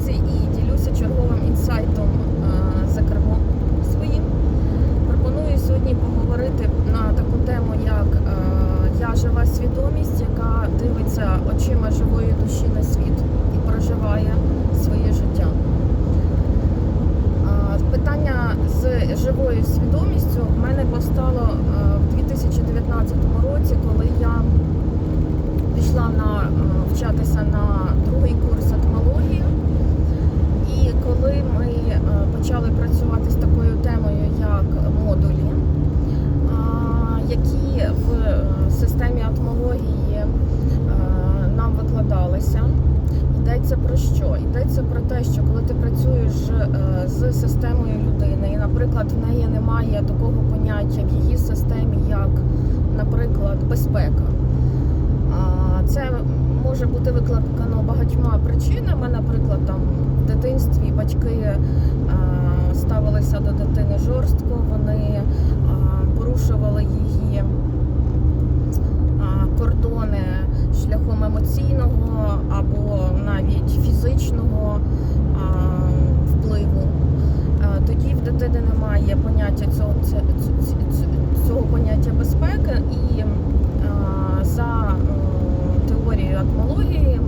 дорозі і ділюся черговим інсайтом е, за кермом своїм. Пропоную сьогодні поговорити на таку тему, як е, я жива свідомість, яка дивиться очима живої душі на світ і проживає своє життя. А, Питання з живою свідомістю в мене постало е, в 2019 році, коли я пішла на е, вчатися на другий курс етмології. І коли ми е, почали працювати з такою темою, як модулі, а, які в е, системі атмології е, нам викладалися. Йдеться про що? Йдеться про те, що коли ти працюєш е, з системою людини, і, наприклад, в неї немає такого поняття в її системі, як, наприклад, безпека. Це може бути викликано багатьма причинами. Наприклад, там в дитинстві батьки ставилися до дитини жорстко, вони е, порушували її а, кордони шляхом емоційного або навіть фізичного а, впливу. Е, Тоді в дитини немає поняття цього, ц- ц- ц- цього поняття безпеки, і а, за е, теорією атмології,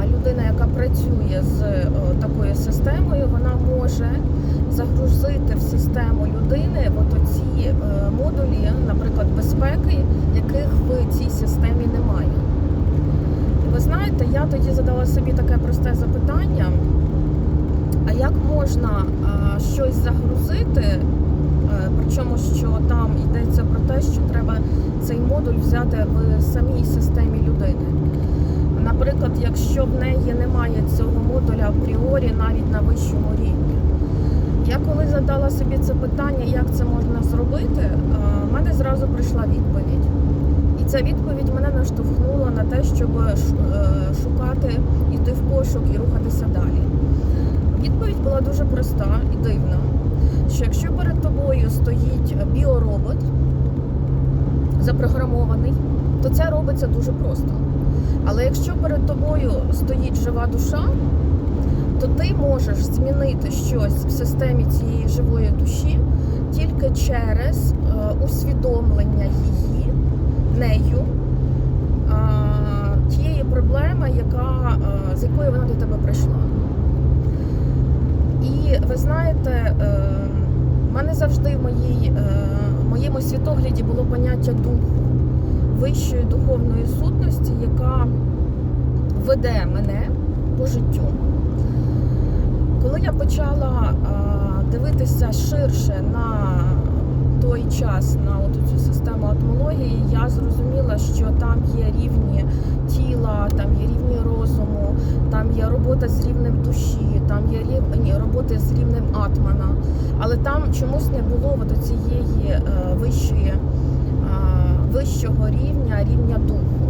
а людина, яка працює з е, такою системою, вона може загрузити в систему людини от оці е, модулі, наприклад, безпеки, яких в цій системі немає. І ви знаєте, я тоді задала собі таке просте запитання: а як можна а, щось загрузити? е, Причому що там йдеться про те, що треба цей модуль взяти в самій системі людини. Наприклад, якщо в неї немає цього модуля апріорі навіть на вищому рівні. Я коли задала собі це питання, як це можна зробити, е, в мене зразу прийшла відповідь. Ця відповідь мене наштовхнула на те, щоб е, шукати, йти в пошук і рухатися далі. Відповідь була дуже проста і дивна, що якщо перед тобою стоїть біоробот запрограмований, то це робиться дуже просто. Але якщо перед тобою стоїть жива душа, то ти можеш змінити щось в системі цієї живої душі тільки через е, усвідомлення її нею тієї проблеми, яка, з якою вона до тебе прийшла. І ви знаєте, е, в мене завжди в моїй, е, моєму світогляді було поняття духу, вищої духовної сутності, яка веде мене по життю. Коли я почала дивитися ширше на той час на от цю систему атмології, я зрозуміла, що там є рівні тіла, там є рівні розуму, там є робота з рівнем душі, там є рів... ні, роботи з рівнем атмана. Але там чомусь не було от цієї е, вищої, е, вищого рівня, рівня духу.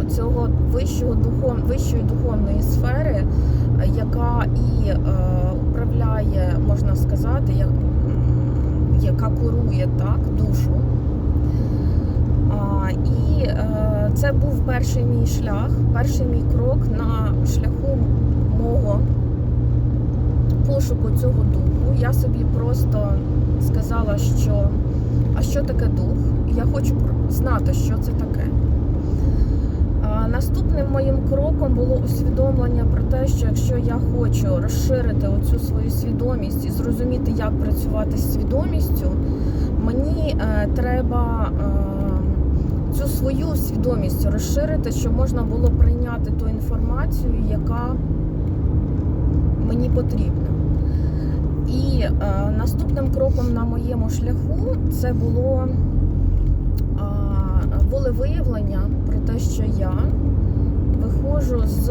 Оцього вищого духов... вищої духовної сфери, яка і е, управляє, можна сказати, як, яка курує так, душу. А, і е, це був перший мій шлях, перший мій крок на шляху мого пошуку цього духу. Я собі просто сказала, що а що таке дух? Я хочу знати, що це таке. Наступним моїм кроком було усвідомлення про те, що якщо я хочу розширити оцю свою свідомість і зрозуміти, як працювати з свідомістю, мені е, треба е, цю свою свідомість розширити, щоб можна було прийняти ту інформацію, яка мені потрібна. І е, наступним кроком на моєму шляху це було волевиявлення про те, що я виходжу з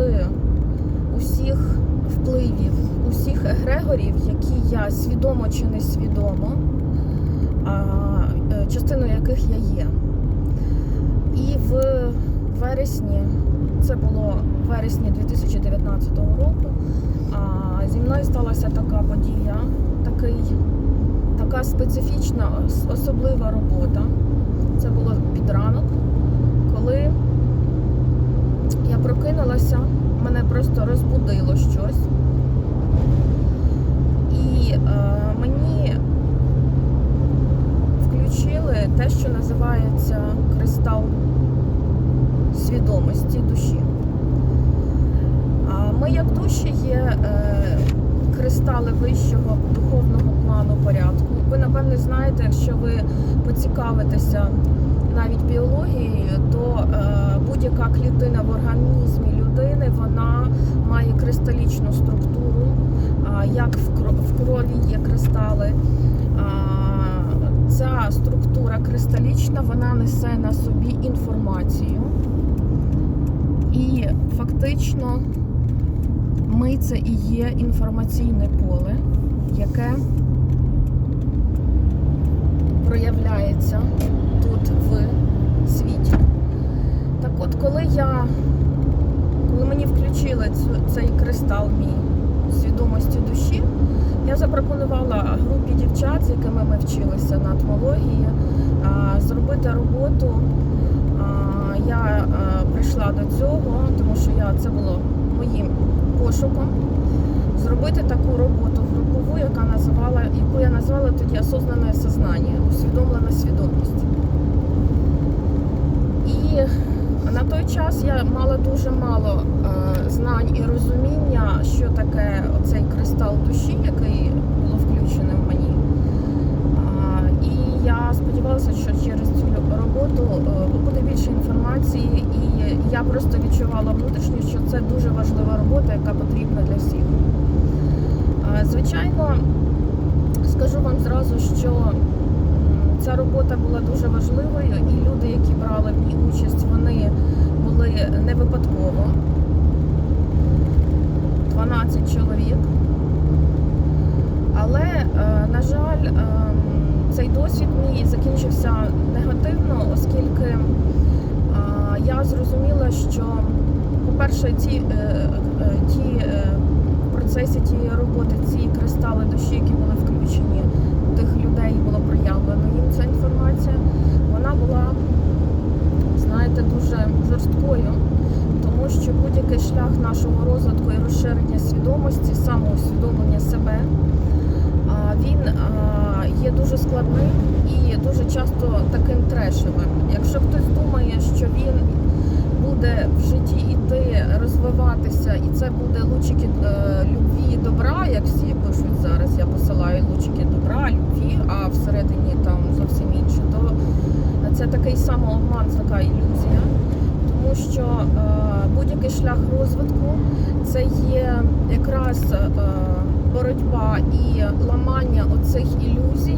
усіх впливів, усіх егрегорів, які я свідомо чи несвідомо, е, частиною яких я є. І в вересні, це було в вересні 2019 року, зі мною сталася така подія, такий, така специфічна, особлива робота. Це було під ранок, коли я прокинулася мене просто розбудило щось. І е, мені включили те, що називається кристал свідомості душі. Ми, як душі, є е, кристали вищого духовного плану порядку. Ви, напевне, знаєте, якщо ви поцікавитеся навіть біологією, то е, будь-яка клітина в організмі людини вона має кристалічну структуру, як в кро- в крові є кристали. Ця структура кристалічна, вона несе на собі інформацію. І фактично ми це і є інформаційне поле, яке проявляється тут в світі. Так от, коли я, коли мені включили цю, цей кристал мій свідомості душі, я запропонувала групі дівчат, з якими ми вчилися на атмології, зробити роботу. Я прийшла до цього, тому що я це було моїм пошуком. Зробити таку роботу групову, яка називала, яку я назвала тоді осознане сознання, усвідомлена свідомість. І на той час я мала дуже мало е, знань і розуміння, що таке оцей кристал душі, який було включений в мені. А, і я сподівалася, що через цю роботу е, буде більше інформації, і я просто відчувала внутрішньо, що це дуже важлива робота, яка потрібна для всіх. А, Звичайно, скажу вам зразу, що ця робота була дуже важливою, і люди, які брали в ній участь, вони були не випадково. 12 чоловік. Але, е, на жаль, ем, цей досвід мій закінчився негативно, оскільки е, я зрозуміла, що, по-перше, ті, е, ті в процесі тієї роботи ці кристали душі, які були включені, тих людей було проявлено ця інформація, вона була, знаєте, дуже жорсткою. Тому що будь-який шлях нашого розвитку і розширення свідомості, самоусвідомлення себе, він є дуже складним і дуже часто таким трешевим. Якщо хтось думає, що він буде в житті йти, розвиватися, і це буде лучики е, любві і добра, як всі пишуть зараз, я посилаю лучики добра, любві, а всередині там зовсім інше, то це такий самообман, така ілюзія тому що е, будь-який шлях розвитку це є якраз е, боротьба і ламання оцих ілюзій,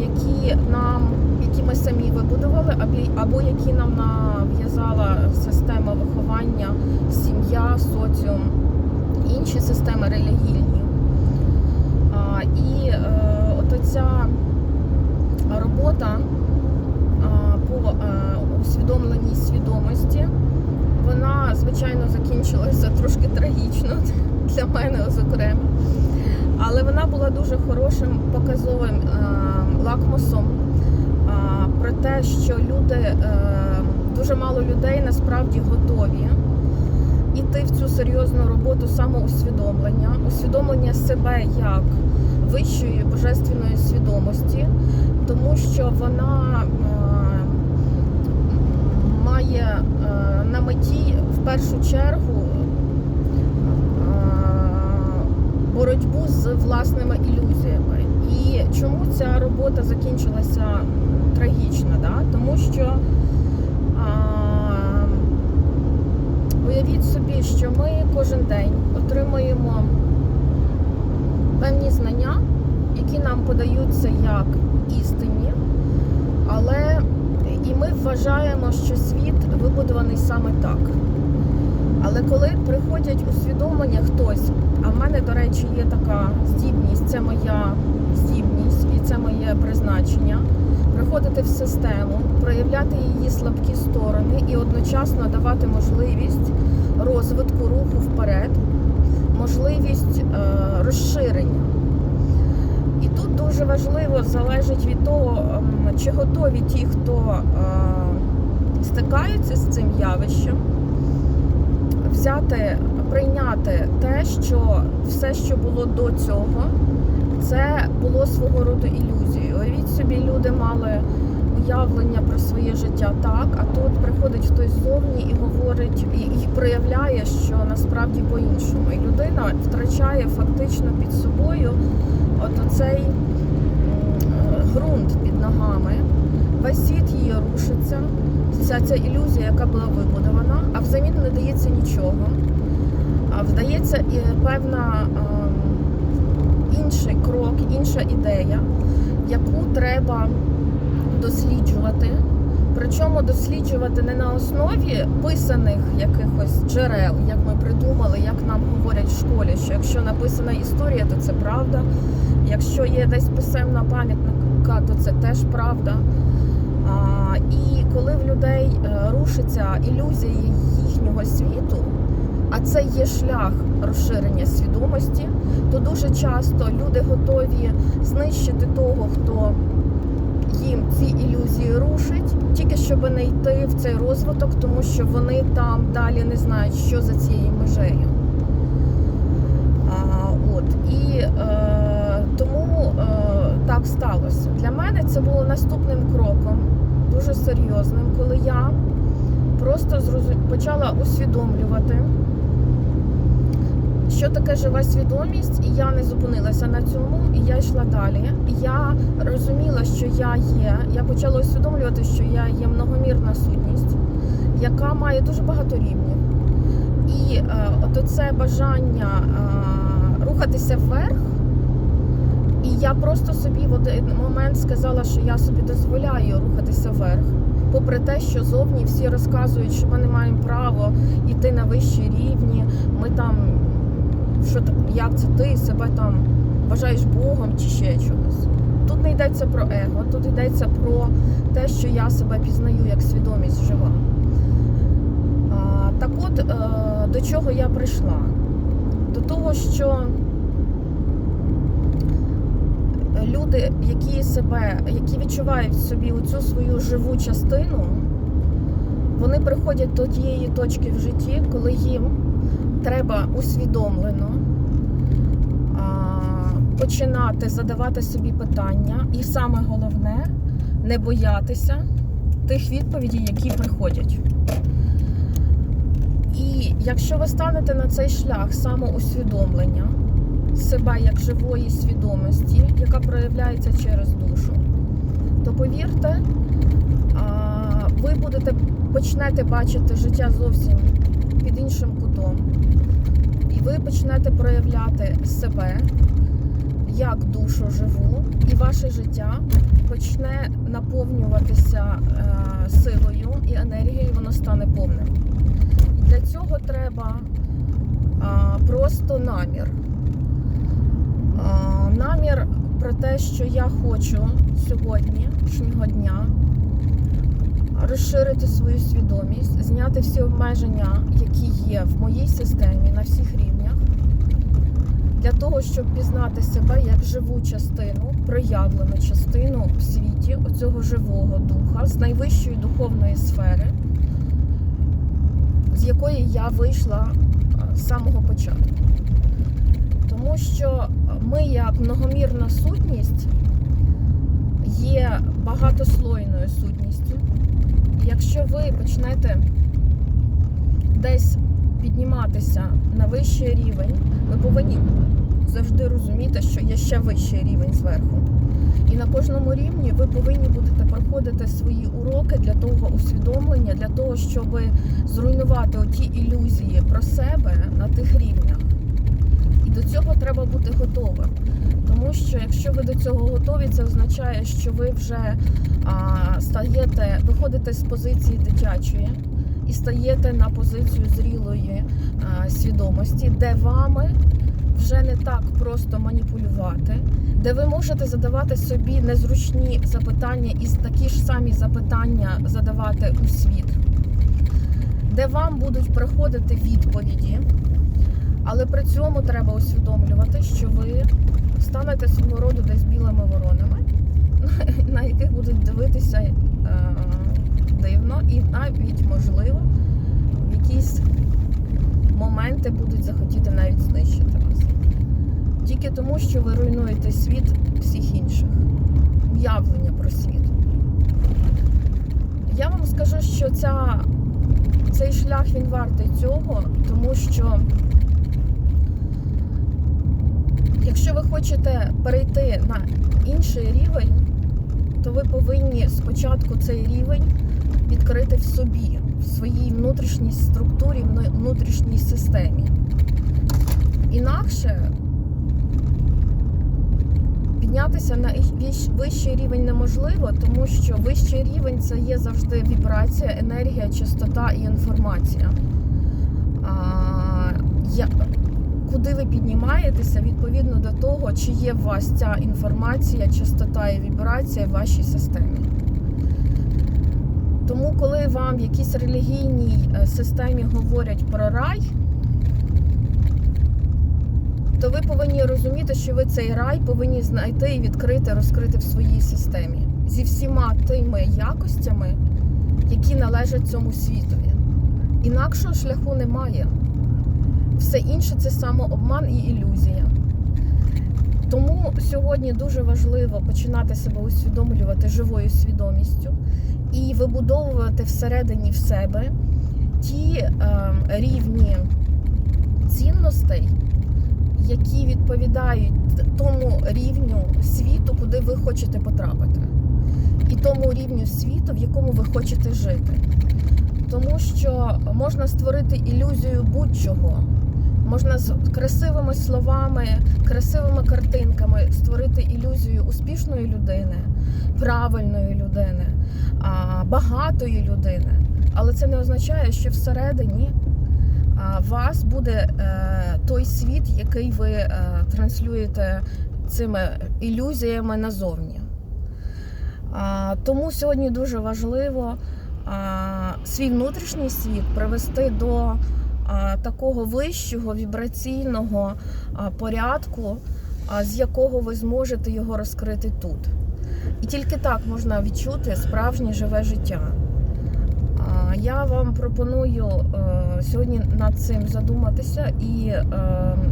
які нам, які ми самі вибудували, або- які нам нав'язала система виховання, сім'я, соціум, інші системи релігійні. І е, от ця робота по е, усвідомленій свідомості. Вона, звичайно, закінчилася трошки трагічно для мене, зокрема. Але вона була дуже хорошим показовим е, лакмусом е, про те, що люди, дуже мало людей насправді готові іти в цю серйозну роботу самоусвідомлення, усвідомлення себе як вищої божественної свідомості, тому що вона е, має е, на меті в першу чергу е, боротьбу з власними ілюзіями. І чому ця робота закінчилася трагічно? Да? Тому що а, уявіть собі, що ми кожен день отримуємо певні знання, які нам подаються як істинні, але і ми вважаємо, що світ вибудований саме так. Але коли приходять усвідомлення хтось, а в мене, до речі, є така здібність, це моя здібність і це моє призначення, приходити в систему, проявляти її слабкі сторони і одночасно давати можливість розвитку руху вперед, можливість е, розширення. Тут дуже важливо залежить від того, ем, чи готові ті, хто е, стикаються з цим явищем, взяти, прийняти те, що все, що було до цього, це було свого роду ілюзією. Уявіть собі, люди мали уявлення про своє життя так, а тут приходить хтось ззовні і говорить, і, і проявляє, що насправді по-іншому. І людина втрачає фактично під собою от оцей е, ґрунт під ногами. Весь світ її рушиться. Вся ця ілюзія, яка була вибудована, а взамін не дається нічого. А вдається і певна ем, інший крок, інша ідея, яку треба досліджувати. Причому досліджувати не на основі писаних якихось джерел, як ми придумали, як нам говорять в школі, що якщо написана історія, то це правда. Якщо є десь писемна пам'ятника, то це теж правда. А, і коли в людей е, рушиться ілюзія їхнього світу, а це є шлях розширення свідомості, то дуже часто люди готові знищити того, хто їм ці ілюзії рушить, тільки щоб не йти в цей розвиток, тому що вони там далі не знають, що за цією межею. А, от і е, тому е, так сталося. Для мене це було наступним кроком, дуже серйозним, коли я просто зрозу... почала усвідомлювати, що таке жива свідомість, і я не зупинилася на цьому, і я йшла далі. Я розуміла, що я є. Я почала усвідомлювати, що я є многомірна сутність, яка має дуже багато рівнів. І е, от оце бажання е, рухатися вверх. І я просто собі в один момент сказала, що я собі дозволяю рухатися вверх. Попри те, що зовні всі розказують, що ми не маємо право йти на вищі рівні, ми там, що як це ти себе там вважаєш Богом чи ще чогось. Тут не йдеться про его, тут йдеться про те, що я себе пізнаю як свідомість жива. Так от, е, до чого я прийшла? До того, що люди, які себе, які відчувають в собі цю свою живу частину, вони приходять до тієї точки в житті, коли їм треба усвідомлено починати задавати собі питання, і саме головне не боятися тих відповідей, які приходять. І якщо ви станете на цей шлях самоусвідомлення себе як живої свідомості, яка проявляється через душу, то повірте, ви будете почнете бачити життя зовсім під іншим кутом, і ви почнете проявляти себе як душу живу, і ваше життя почне наповнюватися е, силою і енергією, воно стане повним. І для цього треба а, просто намір. А, намір про те, що я хочу сьогоднішнього дня розширити свою свідомість, зняти всі обмеження, які є в моїй системі на всіх рівнях, для того, щоб пізнати себе як живу частину, проявлену частину в світі оцього живого духа з найвищої духовної сфери, з якої я вийшла з самого початку. Тому що ми, як многомірна сутність, є багатослойною сутністю. Якщо ви почнете десь підніматися на вищий рівень, ви повинні завжди розуміти, що є ще вищий рівень зверху. І на кожному рівні ви повинні будете проходити свої уроки для того усвідомлення, для того, щоб зруйнувати оті ілюзії про себе на тих рівнях. І до цього треба бути готовим. Тому що якщо ви до цього готові, це означає, що ви вже а, стаєте, виходите з позиції дитячої і стаєте на позицію зрілої а, свідомості, де вами вже не так просто маніпулювати, де ви можете задавати собі незручні запитання і такі ж самі запитання задавати у світ, де вам будуть приходити відповіді. Але при цьому треба усвідомлювати, що ви станете свого роду десь білими воронами, на яких будуть дивитися дивно і навіть можливо в якійсь моменти будуть захотіти навіть знищити вас. Тільки тому, що ви руйнуєте світ всіх інших, уявлення про світ. Я вам скажу, що ця, цей шлях він вартий цього, тому що якщо ви хочете перейти на інший рівень, то ви повинні спочатку цей рівень відкрити в собі, в своїй внутрішній структурі, внутрішній системі. Інакше піднятися на вищий рівень неможливо, тому що вищий рівень це є завжди вібрація, енергія, частота і інформація. А, я, куди ви піднімаєтеся відповідно до того, чи є у вас ця інформація, частота і вібрація в вашій системі. Тому, коли вам в якійсь релігійній е, системі говорять про рай, то ви повинні розуміти, що ви цей рай повинні знайти і відкрити, розкрити в своїй системі зі всіма тими якостями, які належать цьому світові. Інакшого шляху немає. Все інше це самообман і ілюзія. Тому сьогодні дуже важливо починати себе усвідомлювати живою свідомістю і вибудовувати всередині в себе ті е, рівні цінностей, які відповідають тому рівню світу, куди ви хочете потрапити, і тому рівню світу, в якому ви хочете жити. Тому що можна створити ілюзію будь-чого. Можна з красивими словами, красивими картинками створити ілюзію успішної людини, правильної людини, багатої людини. Але це не означає, що всередині вас буде е, той світ, який ви е, транслюєте цими ілюзіями назовні. Тому сьогодні дуже важливо свій внутрішній світ привести до такого вищого вібраційного порядку, з якого ви зможете його розкрити тут. І тільки так можна відчути справжнє живе життя. Я вам пропоную е, сьогодні над цим задуматися, і, е,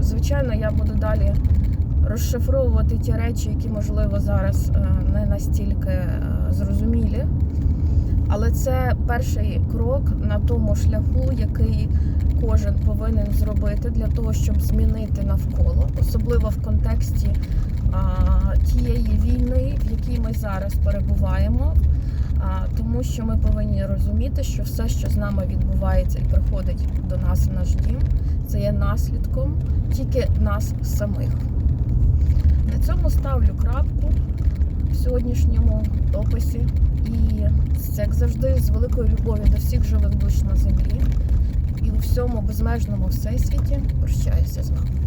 звичайно, я буду далі розшифровувати ті речі, які, можливо, зараз е, не настільки зрозумілі. Але це перший крок на тому шляху, який кожен повинен зробити для того, щоб змінити навколо, особливо в контексті а, тієї війни, в якій ми зараз перебуваємо. А, тому що ми повинні розуміти, що все, що з нами відбувається і приходить до нас в наш дім, це є наслідком тільки нас самих. На цьому ставлю крапку в сьогоднішньому дописі. І як завжди, з великою любов'ю до всіх живих душ на землі і у всьому безмежному всесвіті прощаюся з вами.